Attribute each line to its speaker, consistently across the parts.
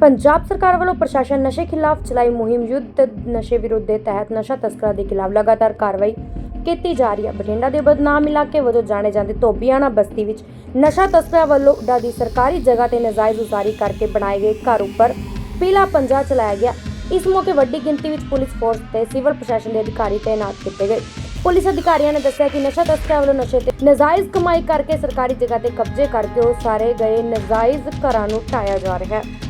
Speaker 1: ਪੰਜਾਬ ਸਰਕਾਰ ਵੱਲੋਂ ਪ੍ਰਸ਼ਾਸਨ ਨਸ਼ੇ ਖਿਲਾਫ ਚਲਾਈ ਮੁਹਿੰਮ ਯੁੱਧ ਨਸ਼ੇ ਵਿਰੁੱਧ ਦੇ ਤਹਿਤ ਨਸ਼ਾ ਤਸਕਰਾਂ ਦੇ ਖਿਲਾਫ ਲਗਾਤਾਰ ਕਾਰਵਾਈ ਕੀਤੀ ਜਾ ਰਹੀ ਹੈ। ਬਠਿੰਡਾ ਦੇ ਬਦਨਾਮ ਇਲਾਕੇ ਵਜੋਂ ਜਾਣੇ ਜਾਂਦੇ ਧੋਬੀਆਣਾ ਬਸਤੀ ਵਿੱਚ ਨਸ਼ਾ ਤਸਕਰਾਂ ਵੱਲੋਂ ਉੱਡਾ ਦੀ ਸਰਕਾਰੀ ਜਗ੍ਹਾ ਤੇ ਨਜਾਇਜ਼ ਉਸਾਰੀ ਕਰਕੇ ਬਣਾਏ ਗਏ ਘਰ ਉੱਪਰ ਪੀਲਾ ਪੰਜਾ ਚਲਾਇਆ ਗਿਆ। ਇਸ ਮੌਕੇ ਵੱਡੀ ਗਿਣਤੀ ਵਿੱਚ ਪੁਲਿਸ ਫੋਰਸ ਤੇ ਸਿਵਲ ਪ੍ਰਸ਼ਾਸਨ ਦੇ ਅਧਿਕਾਰੀ ਤਾਇਨਾਤ ਕੀਤੇ ਗਏ। ਪੁਲਿਸ ਅਧਿਕਾਰੀਆਂ ਨੇ ਦੱਸਿਆ ਕਿ ਨਸ਼ਾ ਤਸਕਰਾਂ ਵੱਲੋਂ ਨਸ਼ੇ ਤੇ ਨਜਾਇਜ਼ ਕਮਾਈ ਕਰਕੇ ਸਰਕਾਰੀ ਜਗ੍ਹਾ ਤੇ ਕਬਜ਼ੇ ਕਰਕੇ ਉਹ ਸਾਰੇ ਗਏ ਨਜਾਇਜ਼ ਘਰਾਂ ਨੂੰ ਢਾਇਆ ਜਾ ਰਿਹਾ ਹੈ।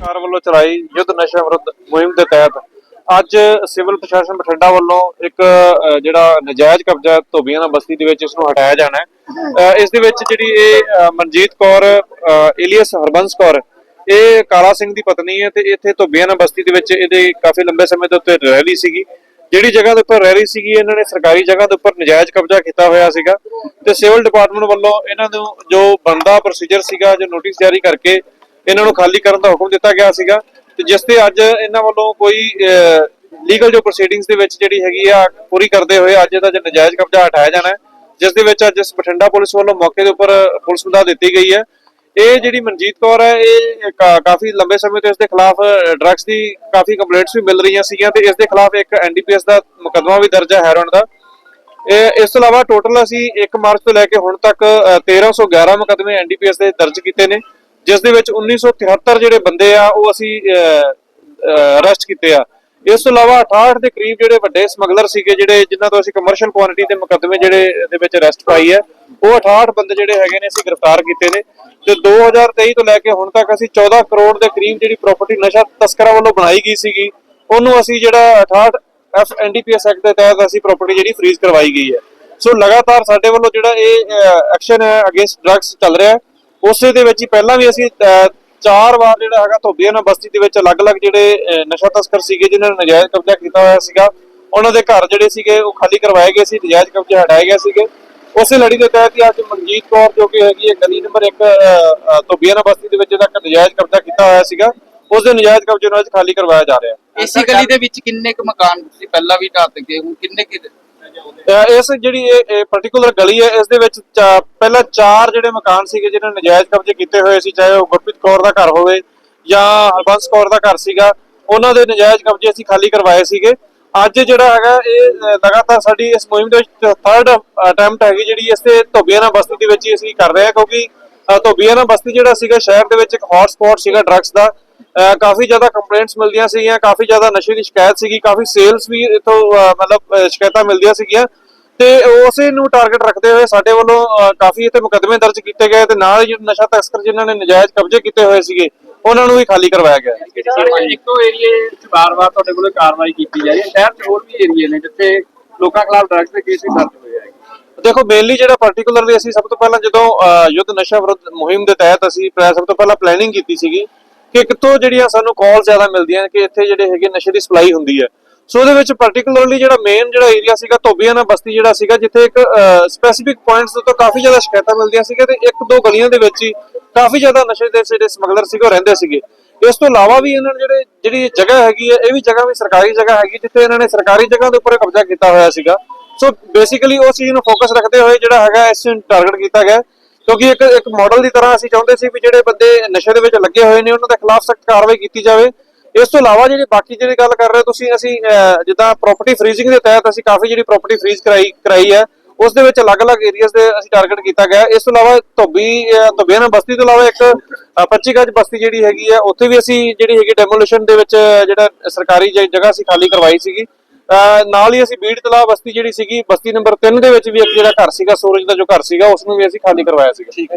Speaker 2: ਸਰਕਾਰ ਵੱਲੋਂ ਚਲਾਈ ਯੁੱਧ ਨਸ਼ਾ ਵਿਰੁੱਧ ਮੁਹਿੰਮ ਦੇ ਤਹਿਤ ਅੱਜ ਸਿਵਲ ਪ੍ਰਸ਼ਾਸਨ ਬਠਿੰਡਾ ਵੱਲੋਂ ਇੱਕ ਜਿਹੜਾ ਨਜਾਇਜ਼ ਕਬਜ਼ਾ ਧੋਬੀਆਂ ਦਾ ਬਸਤੀ ਦੇ ਵਿੱਚ ਇਸ ਨੂੰ ਹਟਾਇਆ ਜਾਣਾ ਹੈ। ਇਸ ਦੇ ਵਿੱਚ ਜਿਹੜੀ ਇਹ ਮਨਜੀਤ ਕੌਰ ਇਲੀਅਸ ਹਰਬੰਸ ਕੌਰ, ਇਹ ਕਾਲਾ ਸਿੰਘ ਦੀ ਪਤਨੀ ਹੈ ਤੇ ਇੱਥੇ ਧੋਬੀਆਂ ਦਾ ਬਸਤੀ ਦੇ ਵਿੱਚ ਇਹਦੇ ਕਾਫੀ ਲੰਬੇ ਸਮੇਂ ਦੇ ਉੱਤੇ ਰਹਿ ਰਹੀ ਸੀਗੀ। ਜਿਹੜੀ ਜਗ੍ਹਾ ਦੇ ਉੱਪਰ ਰਹਿ ਰਹੀ ਸੀਗੀ, ਇਹਨਾਂ ਨੇ ਸਰਕਾਰੀ ਜਗ੍ਹਾ ਦੇ ਉੱਪਰ ਨਜਾਇਜ਼ ਕਬਜ਼ਾ ਕੀਤਾ ਹੋਇਆ ਸੀਗਾ ਤੇ ਸਿਵਲ ਡਿਪਾਰਟਮੈਂਟ ਵੱਲੋਂ ਇਹਨਾਂ ਨੂੰ ਜੋ ਬਣਦਾ ਪ੍ਰੋਸੀਜਰ ਸੀਗਾ, ਜੋ ਨੋਟਿਸ ਜਾਰੀ ਕਰਕੇ ਇਹਨਾਂ ਨੂੰ ਖਾਲੀ ਕਰਨ ਦਾ ਹੁਕਮ ਦਿੱਤਾ ਗਿਆ ਸੀਗਾ ਤੇ ਜਿਸ ਤੇ ਅੱਜ ਇਹਨਾਂ ਵੱਲੋਂ ਕੋਈ ਲੀਗਲ ਜੋ ਪ੍ਰੋਸੀਡਿੰਗਸ ਦੇ ਵਿੱਚ ਜਿਹੜੀ ਹੈਗੀ ਆ ਪੂਰੀ ਕਰਦੇ ਹੋਏ ਅੱਜ ਇਹਦਾ ਜੋ ਨਜਾਇਜ਼ ਕਬਜ਼ਾ ਹਟਾਇਆ ਜਾਣਾ ਜਿਸ ਦੇ ਵਿੱਚ ਅੱਜ ਬਠਿੰਡਾ ਪੁਲਿਸ ਵੱਲੋਂ ਮੌਕੇ ਦੇ ਉੱਪਰ ਪੁਲਿਸ ਮਦਦ ਦਿੱਤੀ ਗਈ ਹੈ। ਇਹ ਜਿਹੜੀ ਮਨਜੀਤ ਕੌਰ ਹੈ ਇਹ ਕਾਫੀ ਲੰਬੇ ਸਮੇਂ ਤੋਂ ਇਸ ਦੇ ਖਿਲਾਫ ਡਰੱਗਸ ਦੀ ਕਾਫੀ ਕੰਪਲੇਂਟਸ ਵੀ ਮਿਲ ਰਹੀਆਂ ਸੀਗੀਆਂ ਤੇ ਇਸ ਦੇ ਖਿਲਾਫ ਇੱਕ ਐਨਡੀਪੀਐਸ ਦਾ ਮੁਕੱਦਮਾ ਵੀ ਦਰਜ ਹੈ ਹੈਰੋਨ ਦਾ। ਇਸ ਤੋਂ ਇਲਾਵਾ ਟੋਟਲ ਅਸੀਂ 1 ਮਾਰਚ ਤੋਂ ਲੈ ਕੇ ਹੁਣ ਤੱਕ ਅ, 1311 ਮੁਕੱਦਮੇ ਐਨਡੀਪੀਐਸ ਦੇ ਦਰਜ ਕੀਤੇ ਨੇ। ਜਿਸ ਦੇ ਵਿੱਚ 1973 ਜਿਹੜੇ ਬੰਦੇ ਆ, ਉਹ ਅਸੀਂ ਅਰੈਸਟ ਕੀਤੇ ਆ। ਇਸ ਤੋਂ ਇਲਾਵਾ 68 ਦੇ ਕਰੀਬ ਜਿਹੜੇ ਵੱਡੇ ਸਮਗਲਰ ਸੀਗੇ, ਜਿਹੜੇ ਜਿਨ੍ਹਾਂ ਤੋਂ ਅਸੀਂ ਕਮਰਸ਼ੀਅਲ ਕੁਆਂਟੀਟੀ ਦੇ ਮੁਕੱਦਮੇ ਜਿਹੜੇ ਦੇ ਵਿੱਚ ਅਰੈਸਟ ਪਾਈ ਹੈ, ਉਹ 68 ਬੰਦੇ ਜਿਹੜੇ ਹੈਗੇ ਨੇ ਅਸੀਂ ਗ੍ਰਿਫਤਾਰ ਕੀਤੇ ਨੇ। ਤੇ 2023 ਤੋਂ ਲੈ ਕੇ ਹੁਣ ਤੱਕ ਅਸੀਂ 14 ਕਰੋੜ ਦੇ ਕਰੀਬ ਜਿਹੜੀ ਪ੍ਰਾਪਰਟੀ ਨਸ਼ਾ ਤਸਕਰਾਂ ਵੱਲੋਂ ਬਣਾਈ ਗਈ ਸੀਗੀ, ਉਹਨੂੰ ਅਸੀਂ ਜਿਹੜਾ 68 ਐਫ ਐਨਡੀਪੀਐਸ ਐਕਟ ਦੇ ਤਹਿਤ ਅਸੀਂ ਪ੍ਰਾਪਰਟੀ ਜਿਹੜੀ ਫ੍ਰੀਜ਼ ਕਰਵਾਈ ਗਈ ਹੈ। ਸੋ ਲਗਾਤਾਰ ਸਾਡੇ ਵੱਲੋਂ ਜਿਹੜਾ ਇਹ ਐਕਸ਼ਨ ਹੈ ਅਗੇਂਸਟ ਡਰੱਗਸ ਚੱਲ ਰਿਹਾ ਹੈ। ਉਸੇ ਦੇ ਵਿੱਚ ਹੀ ਪਹਿਲਾਂ ਵੀ ਅਸੀਂ ਚਾਰ ਵਾਰ ਜਿਹੜਾ ਹੈਗਾ ਧੋਬੀਆਂ ਨਾਲ ਬਸਤੀ ਦੇ ਵਿੱਚ ਅਲੱਗ-ਅਲੱਗ ਜਿਹੜੇ ਨਸ਼ਾ ਤਸਕਰ ਸੀਗੇ, ਜਿਨ੍ਹਾਂ ਨੇ ਨਜਾਇਜ਼ ਕਬਜ਼ਾ ਕੀਤਾ ਹੋਇਆ ਸੀਗਾ, ਉਹਨਾਂ ਦੇ ਘਰ ਜਿਹੜੇ ਸੀਗੇ, ਉਹ ਖਾਲੀ ਕਰਵਾਏ ਗਏ ਸੀ, ਨਜਾਇਜ਼ ਕਬਜ਼ੇ ਹਟਾਏ ਗਏ ਸੀਗੇ। ਉਸੇ ਲੜੀ ਦੇ ਤਹਿਤ ਹੀ ਅੱਜ ਮਨਜੀਤ ਕੌਰ, ਜੋ ਕਿ ਹੈਗੀ ਹੈ ਗਲੀ ਨੰਬਰ 1 ਧੋਬੀਆਂ ਨਾਲ ਬਸਤੀ ਦੇ ਵਿੱਚ ਜਿਹੜਾ ਨਜਾਇਜ਼ ਕਬਜ਼ਾ ਕੀਤਾ ਹੋਇਆ ਸੀਗਾ ਉਸ ਦੇ ਨਜਾਇਜ਼ ਕਬਜ਼ੇ ਨੂੰ ਅੱਜ ਖਾਲੀ ਕਰਵਾਇਆ ਜਾ ਰਿਹਾ ਹੈ।
Speaker 3: ਇਸੇ ਗਲੀ ਦੇ ਵਿੱਚ ਕਿੰਨੇ ਕੁ ਮਕਾਨ ਤੁਸੀਂ ਪਹਿਲਾਂ ਵੀ ਢਾਹ ਦਿੱਤੇ ਹੁਣ, ਕਿੰਨੇ ਕਿ
Speaker 2: ਇਸ ਜਿਹੜੀ ਇਹ ਪਾਰਟਿਕੂਲਰ ਗਲੀ ਹੈ ਇਸ ਦੇ ਵਿੱਚ ਪਹਿਲਾਂ ਚਾਰ ਜਿਹੜੇ ਮਕਾਨ ਸੀਗੇ ਜਿਨ੍ਹਾਂ ਨੇ ਨਜਾਇਜ਼ ਕਬਜ਼ੇ ਕੀਤੇ ਹੋਏ ਸੀ ਚਾਹੇ ਉਹ ਗੁਰਪ੍ਰੀਤ ਕੌਰ ਦਾ ਘਰ ਹੋਵੇ ਜਾਂ ਹਰਬੰਸ ਕੌਰ ਦਾ ਘਰ ਸੀਗਾ ਉਹਨਾਂ ਦੇ ਨਜਾਇਜ਼ ਕਬਜ਼ੇ ਅਸੀਂ ਖਾਲੀ ਕਰਵਾਏ ਸੀਗੇ। ਅੱਜ ਜਿਹੜਾ ਹੈਗਾ ਇਹ ਲਗਾਤਾਰ ਸਾਡੀ ਇਸ ਮੁਹਿੰਮ ਦੇ ਵਿੱਚ ਥਰਡ ਅਟੈਂਪਟ ਹੈਗੀ ਜਿਹੜੀ ਇਸ ਤੇ ਧੋਬੀਆਣਾ ਬਸਤੀ ਦੇ ਵਿੱਚ ਹੀ ਅਸੀਂ ਕਰ ਰਹੇ ਹਾਂ ਕਿਉਂਕਿ ਅਹ, ਧੋਬੀਆਣਾ ਬਸਤੀ ਜਿਹੜਾ ਸੀਗਾ ਸ਼ਹਿਰ ਦੇ ਵਿੱਚ ਇੱਕ ਹੌਟ ਸਪੌਟ ਸੀਗਾ ਡਰੱਗਸ ਦਾ। ਕਾਫੀ ਜ਼ਿਆਦਾ ਕੰਪਲੇਂਟਸ ਮਿਲਦੀਆਂ ਸੀਗੀਆਂ ਕਾਫੀ ਜ਼ਿਆਦਾ ਨਸ਼ੇ ਦੀ ਸ਼ਿਕਾਇਤ ਸੀਗੀ ਕਾਫੀ ਸੇਲਸ ਵੀ ਇਥੋਂ ਮਤਲਬ ਸ਼ਿਕਾਇਤਾਂ ਮਿਲਦੀਆਂ ਸੀਗੀਆਂ। ਤੇ ਉਸੇ ਨੂੰ ਟਾਰਗੇਟ ਰੱਖਦੇ ਹੋਏ ਸਾਡੇ ਵੱਲੋਂ ਕਾਫੀ ਇੱਥੇ ਮੁਕੱਦਮੇ ਦਰਜ ਕੀਤੇ ਗਏ ਤੇ ਨਾਲ ਹੀ ਜਿਹੜੇ ਨਸ਼ਾ ਤਸਕਰ ਜਿਨ੍ਹਾਂ ਨੇ ਨਜਾਇਜ਼ ਕਬਜ਼ੇ ਕੀਤੇ ਹੋਏ ਸੀਗੇ ਉਹਨਾਂ ਨੂੰ ਵੀ ਖਾਲੀ ਕਰਵਾਇਆ ਗਿਆ।
Speaker 4: ਇੱਕੋ ਏਰੀਏ ਵਿੱਚ ਵਾਰ-ਵਾਰ ਤੁਹਾਡੇ ਕੋਲ ਕਾਰਵਾਈ ਕੀਤੀ ਜਾ ਰਹੀ ਹੈ। ਸ਼ਹਿਰ 'ਚ ਹੋਰ ਵੀ ਏਰੀਏ ਨੇ ਜਿੱਥੇ ਲੋਕਾਂ ਖਿਲਾਫ ਡਰੱਗਸ ਦੇ ਕੇਸ ਵੀ ਦਰਜ ਹੋਏ ਆ।
Speaker 2: ਦੇਖੋ ਮੇਨਲੀ ਜਿਹੜਾ ਪਾਰਟਿਕੂਲਰਲੀ ਅਸੀਂ ਸਭ ਤੋਂ ਪਹਿਲਾਂ ਜਦੋਂ ਯੁੱਧ ਨਸ਼ਾ ਵਿਰੁੱਧ ਮੁਹਿੰਮ ਦੇ ਤਹਿਤ ਅਸੀਂ ਸਭ ਤੋਂ ਪਹਿਲਾਂ ਪਲੈਨਿੰਗ ਕੀਤੀ ਸੀਗੀ ਕਿ ਕਿੱਥੋਂ ਜਿਹੜੀਆਂ ਸਾਨੂੰ ਕਾਲ ਜ਼ਿਆਦਾ ਮਿਲਦੀਆਂ ਕਿ ਇੱਥੇ ਜਿਹੜੇ ਹੈਗੇ ਨਸ਼ੇ ਦੀ ਸਪਲਾਈ ਹੁੰਦੀ ਹੈ। ਸੋ ਉਹਦੇ ਵਿੱਚ ਪਾਰਟਿਕੂਲਰਲੀ ਜਿਹੜਾ ਮੇਨ ਜਿਹੜਾ ਏਰੀਆ ਸੀਗਾ ਧੋਬੀਆਣਾ ਬਸਤੀ ਜਿਹੜਾ ਸੀਗਾ, ਜਿੱਥੇ ਇੱਕ ਸਪੈਸੀਫਿਕ ਪੁਆਇੰਟਸ ਤੋਂ ਕਾਫੀ ਜ਼ਿਆਦਾ ਸ਼ਿਕਾਇਤਾਂ ਮਿਲਦੀਆਂ ਸੀਗੀਆਂ ਤੇ ਇੱਕ ਦੋ ਗਲੀਆਂ ਦੇ ਵਿੱਚ ਹੀ ਕਾਫੀ ਜ਼ਿਆਦਾ ਨਸ਼ੇ ਦੇ ਜਿਹੜੇ ਸਮਗਲਰ ਸੀਗੇ ਉਹ ਰਹਿੰਦੇ ਸੀਗੇ। ਇਸ ਤੋਂ ਇਲਾਵਾ ਵੀ ਇਹਨਾਂ ਨੇ ਜਿਹੜੇ, ਜਿਹੜੀ ਜਗ੍ਹਾ ਹੈਗੀ ਹੈ, ਇਹ ਵੀ ਜਗ੍ਹਾ ਵੀ ਸਰਕਾਰੀ ਜਗ੍ਹਾ ਹੈਗੀ, ਜਿੱਥੇ ਇਹਨਾਂ ਨੇ ਸਰਕਾਰੀ ਜਗ੍ਹਾ ਦੇ ਉੱਪਰ ਕਬਜ਼ਾ ਕੀਤਾ ਹੋਇਆ ਸੀਗਾ। ਸੋ ਬੇਸਿਕਲੀ ਉਸ ਚੀਜ਼ ਨੂੰ ਫੋਕਸ ਰੱਖਦੇ ਹੋਏ ਜਿਹੜਾ ਹੈਗਾ ਇਸ ਨੂੰ ਟਾਰਗੇਟ ਕੀਤਾ ਗਿਆ। ਕਿਉਂਕਿ ਇੱਕ ਇੱਕ ਮਾਡਲ ਦੀ ਤਰ੍ਹਾਂ ਅਸੀਂ ਚਾਹੁੰਦੇ ਸੀ ਵੀ ਜਿਹੜੇ ਬੰਦੇ ਨਸ਼ੇ ਦੇ ਵਿੱਚ ਲੱਗੇ ਹੋਏ ਨੇ ਉਹਨਾਂ ਦੇ ਖਿਲਾਫ ਸਖਤ ਕਾਰਵਾਈ ਕੀਤੀ ਜਾਵੇ। ਇਸ ਤੋਂ ਇਲਾਵਾ ਜਿਹੜੀ ਬਾਕੀ ਜਿਹੜੀ ਗੱਲ ਕਰ ਰਹੇ ਤੁਸੀਂ ਅਸੀਂ ਜਿੱਦਾਂ ਪ੍ਰਾਪਰਟੀ ਫ੍ਰੀਜ਼ਿੰਗ ਦੇ ਤਹਿਤ ਅਸੀਂ ਕਾਫੀ ਜਿਹੜੀ ਪ੍ਰਾਪਰਟੀ ਫ੍ਰੀਜ਼ ਕਰਾਈ ਕਰਾਈ ਹੈ ਉਸ ਦੇ ਵਿੱਚ ਅਲੱਗ-ਅਲੱਗ ਏਰੀਆਜ਼ ਦੇ ਅਸੀਂ ਟਾਰਗੇਟ ਕੀਤਾ ਗਿਆ। ਇਸ ਤੋਂ ਇਲਾਵਾ ਧੋਬੀ ਅਹ, ਧੋਬੀਆਣਾ ਬਸਤੀ ਤੋਂ ਇਲਾਵਾ ਇੱਕ ਅਹ, 25 ਗਜ ਬਸਤੀ ਜਿਹੜੀ ਹੈਗੀ ਹੈ ਉੱਥੇ ਵੀ ਅਸੀਂ ਜਿਹੜੀ ਹੈਗੀ ਡੈਮੋਲੀਸ਼ਨ ਦੇ ਵਿੱਚ ਜਿਹੜਾ ਸਰਕਾਰੀ ਜਗ੍ਹਾ ਅਸੀਂ ਖਾਲੀ ਕਰਵਾਈ ਸੀਗੀ। ਨਾਲ ਹੀ ਅਸੀਂ ਬੀੜ ਤਲਾਬ ਬਸਤੀ ਜਿਹੜੀ ਸੀਗੀ, ਬਸਤੀ ਨੰਬਰ 3 ਦੇ ਵਿੱਚ ਵੀ ਇੱਕ ਜਿਹੜਾ ਘਰ ਸੀਗਾ, ਸੂਰਜ ਦਾ ਜੋ ਘਰ ਸੀਗਾ, ਉਸ ਨੂੰ ਵੀ ਅਸੀਂ ਖਾਲੀ ਕਰਵਾਇਆ ਸੀਗਾ।
Speaker 4: ਠੀਕ ਹੈ।